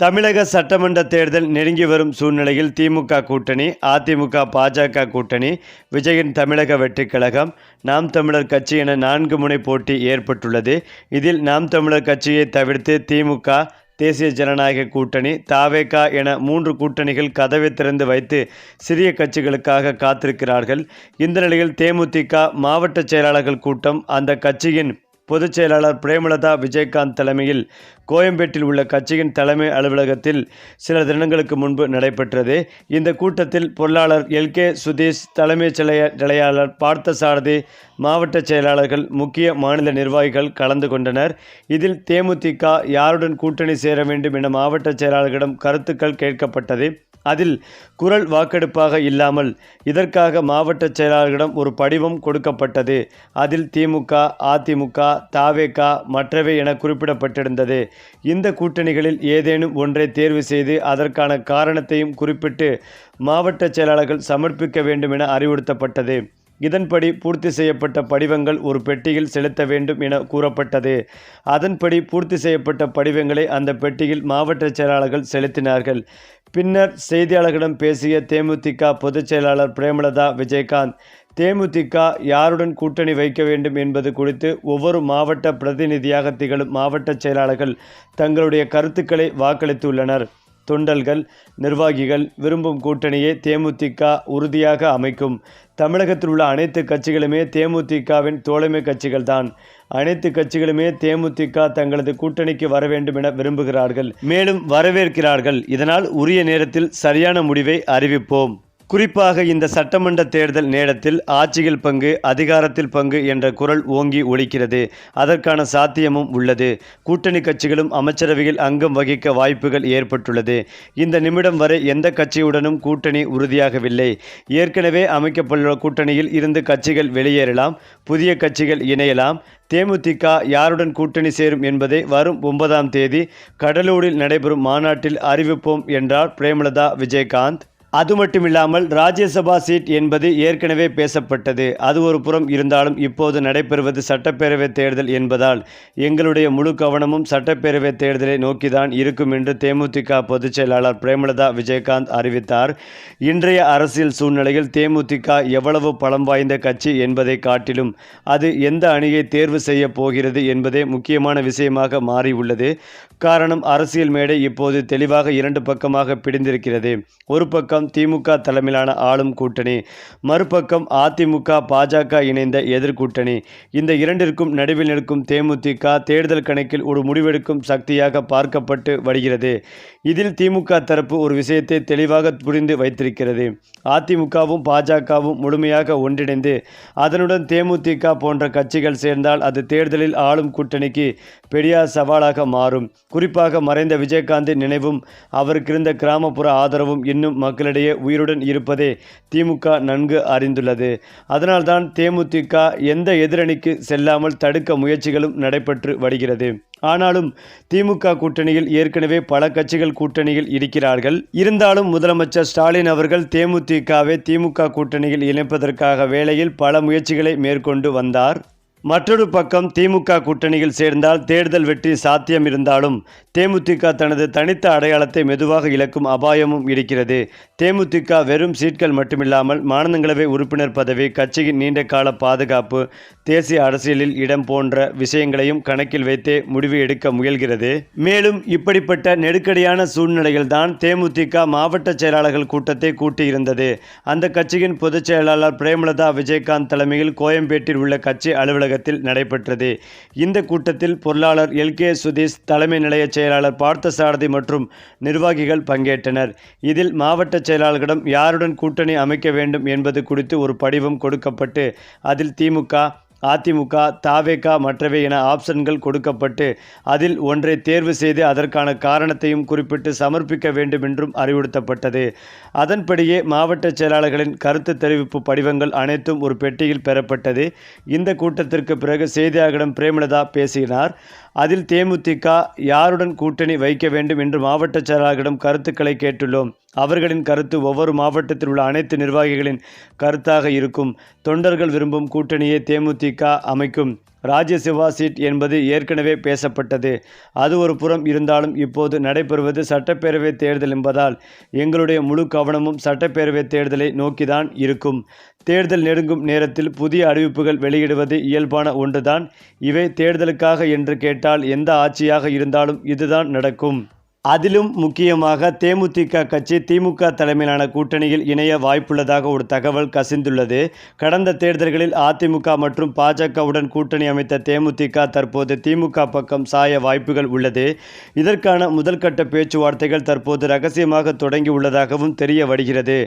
தமிழக சட்டமன்ற தேர்தல் நெருங்கி வரும் சூழ்நிலையில் திமுக கூட்டணி அதிமுக பாஜக கூட்டணி விஜயின் தமிழக வெற்றிக் கழகம் நாம் தமிழர் கட்சி என நான்கு முனை போட்டி ஏற்பட்டுள்ளது. இதில் நாம் தமிழர் கட்சியை தவிர்த்து திமுக தேசிய ஜனநாயக கூட்டணி தாவேகா என மூன்று கூட்டணிகள் கதவை திறந்து வைத்து சிறிய கட்சிகளுக்காக காத்திருக்கிறார்கள். இந்த நிலையில் தேமுதிக மாவட்ட செயலாளர்கள் கூட்டம் அந்த கட்சியின் பொதுச் செயலாளர் பிரேமலதா விஜயகாந்த் தலைமையில் கோயம்பேட்டில் உள்ள கட்சியின் தலைமை அலுவலகத்தில் சில தினங்களுக்கு முன்பு நடைபெற்றது. இந்த கூட்டத்தில் பொருளாளர் எல். கே. சுதீஷ் தலைமைச் நிலையாளர் செயலாளர் பார்த்தசாரதி மாவட்ட செயலாளர்கள் முக்கிய மாநில நிர்வாகிகள் கலந்து கொண்டனர். இதில் தேமுதிக யாருடன் கூட்டணி சேர வேண்டும் என மாவட்ட செயலாளர்களிடம் கருத்துக்கள் கேட்கப்பட்டது. அதில் குரல் வாக்கெடுப்பாக இல்லாமல் இதற்காக மாவட்ட செயலாளர்களிடம் ஒரு படிவம் கொடுக்கப்பட்டது. அதில் திமுக அதிமுக தாவேகா மற்றவை என குறிப்பிடப்பட்டிருந்தது. இந்த கூட்டணிகளில் ஏதேனும் ஒன்றை தேர்வு செய்து அதற்கான காரணத்தையும் குறிப்பிட்டு மாவட்ட செயலாளர்கள் சமர்ப்பிக்க வேண்டும் என அறிவுறுத்தப்பட்டது. இதன்படி பூர்த்தி செய்யப்பட்ட படிவங்கள் ஒரு பெட்டியில் செலுத்த வேண்டும் என கூறப்பட்டது. அதன்படி பூர்த்தி செய்யப்பட்ட படிவங்களை அந்த பெட்டியில் மாவட்ட செயலாளர்கள் செலுத்தினார்கள். பின்னர் செய்தியாளர்களிடம் பேசிய தேமுதிக பொதுச் செயலாளர் பிரேமலதா விஜயகாந்த் தேமுதிக யாருடன் கூட்டணி வைக்க வேண்டும் என்பது குறித்து ஒவ்வொரு மாவட்ட பிரதிநிதியாக திகழும் மாவட்ட செயலாளர்கள் தங்களுடைய கருத்துக்களை வாக்களித்துள்ளனர். தொண்டல்கள் நிர்வாகிகள் விரும்பும் கூட்டணியை தேமுதிக உறுதியாக அமைக்கும். தமிழகத்தில் உள்ள அனைத்து கட்சிகளுமே தேமுதிகவின் தோழமை கட்சிகள்தான். அனைத்து கட்சிகளுமே தேமுதிக தங்களது கூட்டணிக்கு வர வேண்டும் என விரும்புகிறார்கள். மேலும் வரவேற்கிறார்கள். இதனால் உரிய நேரத்தில் சரியான முடிவை அறிவிப்போம். குறிப்பாக இந்த சட்டமன்ற தேர்தல் நேரத்தில் ஆட்சியில் பங்கு அதிகாரத்தில் பங்கு என்ற குரல் ஓங்கி ஒலிக்கிறது. அதற்கான சாத்தியமும் உள்ளது. கூட்டணி கட்சிகளும் அமைச்சரவையில் அங்கம் வகிக்க வாய்ப்புகள் ஏற்பட்டுள்ளது. இந்த நிமிடம் வரை எந்த கட்சியுடனும் கூட்டணி உறுதியாகவில்லை. ஏற்கனவே அமைக்கப்பட்டுள்ள கூட்டணியில் இருந்து கட்சிகள் வெளியேறலாம் புதிய கட்சிகள் இணையலாம். தேமுதிக யாருடன் கூட்டணி சேரும் என்பதை வரும் ஒன்பதாம் தேதி. கடலூரில் நடைபெறும் மாநாட்டில் அறிவிப்போம் என்றார் பிரேமலதா விஜயகாந்த். அது மட்டுமில்லாமல் ராஜ்யசபா சீட் என்பது ஏற்கனவே பேசப்பட்டது. அது ஒரு புறம் இருந்தாலும் இப்போது நடைபெறுவது சட்டப்பேரவை தேர்தல் என்பதால் எங்களுடைய முழு கவனமும் சட்டப்பேரவை தேர்தலை நோக்கிதான் இருக்கும் என்று தேமுதிக பொதுச் செயலாளர் பிரேமலதா விஜயகாந்த் அறிவித்தார். இன்றைய அரசியல் சூழ்நிலையில் தேமுதிக எவ்வளவு பலம் வாய்ந்த கட்சி என்பதை காட்டிலும் அது எந்த அணியை தேர்வு செய்ய போகிறது என்பதே முக்கியமான விஷயமாக மாறியுள்ளது. காரணம் அரசியல் மேடை இப்போது தெளிவாக இரண்டு பக்கமாக பிடிந்திருக்கிறது. ஒரு பக்கம் திமுக தலைமையிலான ஆளும் கூட்டணி மறுபக்கம் அதிமுக பாஜக இணைந்த எதிர்கூட்டணி இந்த இரண்டிற்கும் நடுவில் நிற்கும் தேமுதிக தேர்தல் கணக்கில் ஒரு முடிவெடுக்கும் சக்தியாக பார்க்கப்பட்டு வருகிறது. இதில் திமுக தரப்பு ஒரு விஷயத்தை தெளிவாக புரிந்து வைத்திருக்கிறது. அதிமுகவும் பாஜகவும் முழுமையாக ஒன்றிணைந்து அதனுடன் தேமுதிக போன்ற கட்சிகள் சேர்ந்தால் அது தேர்தலில் ஆளும் கூட்டணிக்கு பெரிய சவாலாக மாறும். குறிப்பாக மறைந்த விஜயகாந்தின் நினைவும் அவருக்கு இருந்த கிராமப்புற ஆதரவும் இன்னும் மக்களிடையே உயிருடன் இருப்பதே திமுக நன்கு அறிந்துள்ளது. அதனால்தான் தேமுதிக எந்த எதிரணிக்கு செல்லாமல் தடுக்க முயற்சிகளும் நடைபெற்று வருகிறது. ஆனாலும் திமுக கூட்டணியில் ஏற்கனவே பல கட்சிகள் கூட்டணியில் இருக்கிறார்கள். இருந்தாலும் முதலமைச்சர் ஸ்டாலின் அவர்கள் தேமுதிகவை திமுக கூட்டணியில் இணைப்பதற்காக வேளையில் பல முயற்சிகளை மேற்கொண்டு வந்தார். மற்றொரு பக்கம் திமுக கூட்டணியில் சேர்ந்தால் தேர்தல் வெற்றி சாத்தியம் இருந்தாலும் தேமுதிக தனது தனித்த அடையாளத்தை மெதுவாக இழக்கும் அபாயமும் இருக்கிறது. தேமுதிக வெறும் சீட்கள் மட்டுமில்லாமல் மாநிலங்களவை உறுப்பினர் பதவி கட்சியின் நீண்ட கால பாதுகாப்பு தேசிய அரசியலில் இடம் போன்ற விஷயங்களையும் கணக்கில் வைத்தே முடிவு எடுக்க முயல்கிறது. மேலும் இப்படிப்பட்ட நெருக்கடியான சூழ்நிலையில்தான் தேமுதிக மாவட்ட செயலாளர்கள் கூட்டத்தை கூட்டியிருந்தது. அந்த கட்சியின் பொதுச் செயலாளர் பிரேமலதா விஜயகாந்த் தலைமையில் கோயம்பேட்டில் உள்ள கட்சி அலுவலக அலுவலகத்தில் நடைபெற்றது. இந்த கூட்டத்தில் பொருளாளர் எல். கே. சுதீஷ் தலைமை நிலைய செயலாளர் பார்த்தசாரதி மற்றும் நிர்வாகிகள் பங்கேற்றனர். இதில் மாவட்ட செயலாளர்களிடம் யாருடன் கூட்டணி அமைக்க வேண்டும் என்பது குறித்து ஒரு படிவம் கொடுக்கப்பட்டு அதில் திமுக அதிமுக தாவேகா மற்றவை என ஆப்ஷன்கள் கொடுக்கப்பட்டு அதில் ஒன்றை தேர்வு செய்து அதற்கான காரணத்தையும் குறிப்பிட்டு சமர்ப்பிக்க வேண்டும் என்றும் அறிவுறுத்தப்பட்டது. அதன்படியே மாவட்ட செயலாளர்களின் கருத்து தெரிவிப்பு படிவங்கள் அனைத்தும் ஒரு பெட்டியில் பெறப்பட்டது. இந்த கூட்டத்திற்கு பிறகு செய்தியாளர்களிடம் பிரேமலதா பேசினார். அதில் தேமுதிக யாருடன் கூட்டணி வைக்க வேண்டும் என்று மாவட்ட செயலாளர்களிடம் கருத்துக்களை கேட்டுள்ளோம். அவர்களின் கருத்து ஒவ்வொரு மாவட்டத்தில் உள்ள அனைத்து நிர்வாகிகளின் கருத்தாக இருக்கும். தொண்டர்கள் விரும்பும் கூட்டணியை தேமுதிக அமைக்கும் ராஜ்யசபா சீட் என்பது ஏற்கனவே பேசப்பட்டது. அது ஒரு புறம் இருந்தாலும் இப்போது நடைபெறுவது சட்டப்பேரவை தேர்தல் என்பதால் எங்களுடைய முழு கவனமும் சட்டப்பேரவை தேர்தலை நோக்கிதான் இருக்கும். தேர்தல் நெருங்கும் நேரத்தில் புதிய அறிவிப்புகள் வெளியிடுவது இயல்பான ஒன்றுதான். இவை தேர்தலுக்காக என்று கேட்டால் எந்த ஆட்சியாக இருந்தாலும் இதுதான் நடக்கும். அதிலும் முக்கியமாக தேமுதிக கட்சி திமுக தலைமையிலான கூட்டணியில் இணைய வாய்ப்புள்ளதாக ஒரு தகவல் கசிந்துள்ளது. கடந்த தேர்தல்களில் அதிமுக மற்றும் பாஜகவுடன் கூட்டணி அமைத்த தேமுதிக தற்போது திமுக பக்கம் சாய வாய்ப்புகள் உள்ளது. இதற்கான முதல்கட்ட பேச்சுவார்த்தைகள் தற்போது ரகசியமாக தொடங்கி உள்ளதாகவும் தெரிய வருகிறது.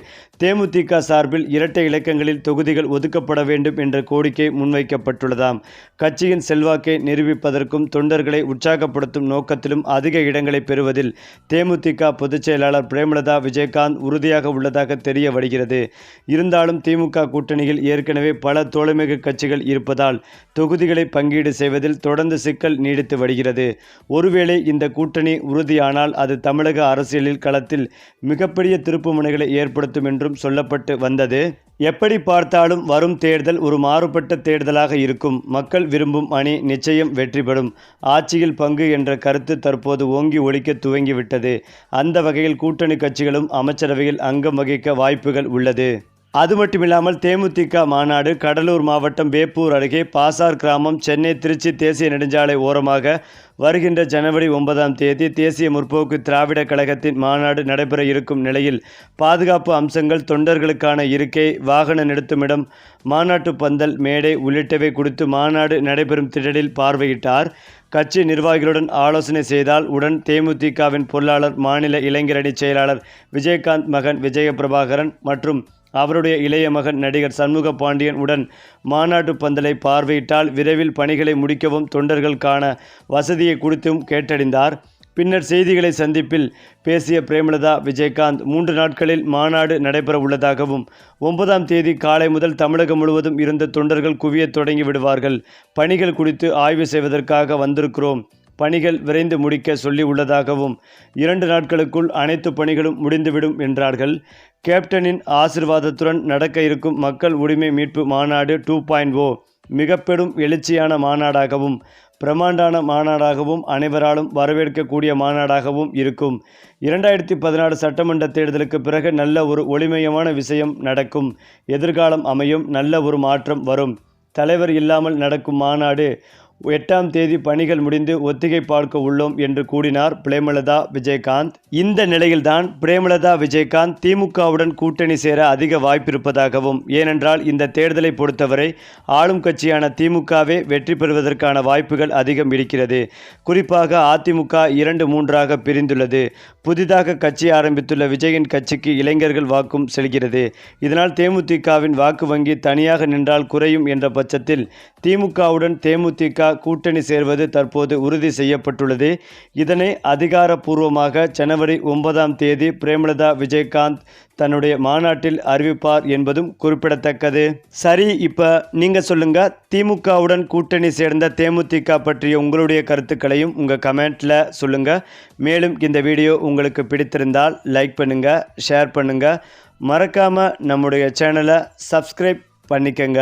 தேமுதிக சார்பில் இரட்டை இலக்கங்களில் தொகுதிகள் ஒதுக்கப்பட வேண்டும் என்ற கோரிக்கை முன்வைக்கப்பட்டுள்ளதாம். கட்சியின் செல்வாக்கை நிரூபிப்பதற்கும் தொண்டர்களை உற்சாகப்படுத்தும் நோக்கத்திலும் அதிக இடங்களை பெறுவதில் தேமுதிக பொதுச் செயலாளர் பிரேமலதா விஜயகாந்த் உறுதியாக உள்ளதாக தெரிய வருகிறது. இருந்தாலும் திமுக கூட்டணியில் ஏற்கனவே பல தோழமைகு கட்சிகள் இருப்பதால் தொகுதிகளை பங்கீடு செய்வதில் தொடர்ந்து சிக்கல் நீடித்து வருகிறது. ஒருவேளை இந்த கூட்டணி உறுதியானால் அது தமிழக அரசியலில் களத்தில் மிகப்பெரிய திருப்புமுனைகளை ஏற்படுத்தும் என்றும் சொல்லப்பட்டு வந்தது. எப்படி பார்த்தாலும் வரும் தேர்தல் ஒரு மாறுபட்ட தேர்தலாக இருக்கும். மக்கள் விரும்பும் அணி நிச்சயம் வெற்றி பெறும். ஆட்சியில் பங்கு என்ற கருத்து தற்போது ஓங்கி ஒழிக்க துவங்கிவிட்டது. அந்த வகையில் கூட்டணி கட்சிகளும் அமைச்சரவையில் அங்கம் வகிக்க வாய்ப்புகள் உள்ளது. அது மட்டுமில்லாமல் தேமுதிக மாநாடு கடலூர் மாவட்டம் வேப்பூர் அருகே பாசார் கிராமம் சென்னை திருச்சி தேசிய நெடுஞ்சாலை ஓரமாக வருகின்ற ஜனவரி ஒன்பதாம் தேதி தேசிய முற்போக்கு திராவிட கழகத்தின் மாநாடு நடைபெற இருக்கும் நிலையில் பாதுகாப்பு அம்சங்கள் தொண்டர்களுக்கான இருக்கை வாகன நிறுத்துமிடம் மாநாட்டு பந்தல் மேடை உள்ளிட்டவை குறித்து மாநாடு நடைபெறும் திடலில் பார்வையிட்டார். கட்சி நிர்வாகிகளுடன் ஆலோசனை செய்தால் உடன் தேமுதிகவின் பொருளாளர் மாநில இளைஞரணி செயலாளர் விஜயகாந்த் மகன் விஜய பிரபாகரன் மற்றும் அவருடைய இளைய மகன் நடிகர் சண்முக பாண்டியன் உடன் மாநாட்டு பந்தலை பார்வையிட்டால் விரைவில் பணிகளை முடிக்கவும் தொண்டர்களுக்கான வசதியை குறித்தும் கேட்டறிந்தார். பின்னர் செய்திகளை சந்திப்பில் பேசிய பிரேமலதா விஜயகாந்த் மூன்று நாட்களில் மாநாடு நடைபெற உள்ளதாகவும் ஒன்பதாம் தேதி காலை முதல் தமிழகம் முழுவதும் இருந்த தொண்டர்கள் குவியத் தொடங்கி விடுவார்கள். பணிகள் குறித்து ஆய்வு செய்வதற்காக வந்திருக்கிறோம். பணிகள் விரைந்து முடிக்க சொல்லி உள்ளதாகவும் இரண்டு நாட்களுக்குள் அனைத்து பணிகளும் முடிந்துவிடும் என்றார்கள். கேப்டனின் ஆசிர்வாதத்துடன் நடக்க இருக்கும் மக்கள் உரிமை மீட்பு மாநாடு டூ பாயிண்ட் ஓ மிக பெரும் எழுச்சியான மாநாடாகவும் பிரமாண்டான மாநாடாகவும் அனைவராலும் வரவேற்கக்கூடிய மாநாடாகவும் இருக்கும். இரண்டாயிரத்தி பதினாறு சட்டமன்ற தேர்தலுக்கு பிறகு நல்ல ஒரு ஒளிமயமான விஷயம் நடக்கும். எதிர்காலம் அமையும் நல்ல ஒரு மாற்றம் வரும். தலைவர் இல்லாமல் நடக்கும் மாநாடு எட்டாம் தேதி பணிகள் முடிந்து ஒத்திகை பார்க்க உள்ளோம் என்று கூறினார் பிரேமலதா விஜயகாந்த். இந்த நிலையில்தான் பிரேமலதா விஜயகாந்த் திமுகவுடன் கூட்டணி சேர அதிக வாய்ப்பிருப்பதாகவும் ஏனென்றால் இந்த தேர்தலை பொறுத்தவரை ஆளும் கட்சியான திமுகவே வெற்றி பெறுவதற்கான வாய்ப்புகள் அதிகம் இருக்கிறது. குறிப்பாக அதிமுக இரண்டு மூன்றாக பிரிந்துள்ளது. புதிதாக கட்சி ஆரம்பித்துள்ள விஜயின் கட்சிக்கு இளைஞர்கள் வாக்கும் செல்கிறது. இதனால் தேமுதிகவின் வாக்கு வங்கி தனியாக நின்றால் குறையும் என்ற பட்சத்தில் திமுகவுடன் தேமுதிக கூட்டணி சேர்வது தற்போது உறுதி செய்யப்பட்டுள்ளது. இதனை அதிகாரப்பூர்வமாக ஜனவரி ஒன்பதாம் தேதி பிரேமலதா விஜயகாந்த் தன்னுடைய மாநாட்டில் அறிவிப்பார் என்பதும் குறிப்பிடத்தக்கது. சரி இப்போ நீங்கள் சொல்லுங்கள் திமுகவுடன் கூட்டணி சேர்ந்த தேமுதிக பற்றிய உங்களுடைய கருத்துக்களையும் உங்கள் கமெண்ட்டில் சொல்லுங்கள் மேலும் இந்த வீடியோ உங்களுக்கு பிடித்திருந்தால் லைக் பண்ணுங்கள் ஷேர் பண்ணுங்கள் மறக்காமல் நம்முடைய சேனலை சப்ஸ்கிரைப் பண்ணிக்கங்க.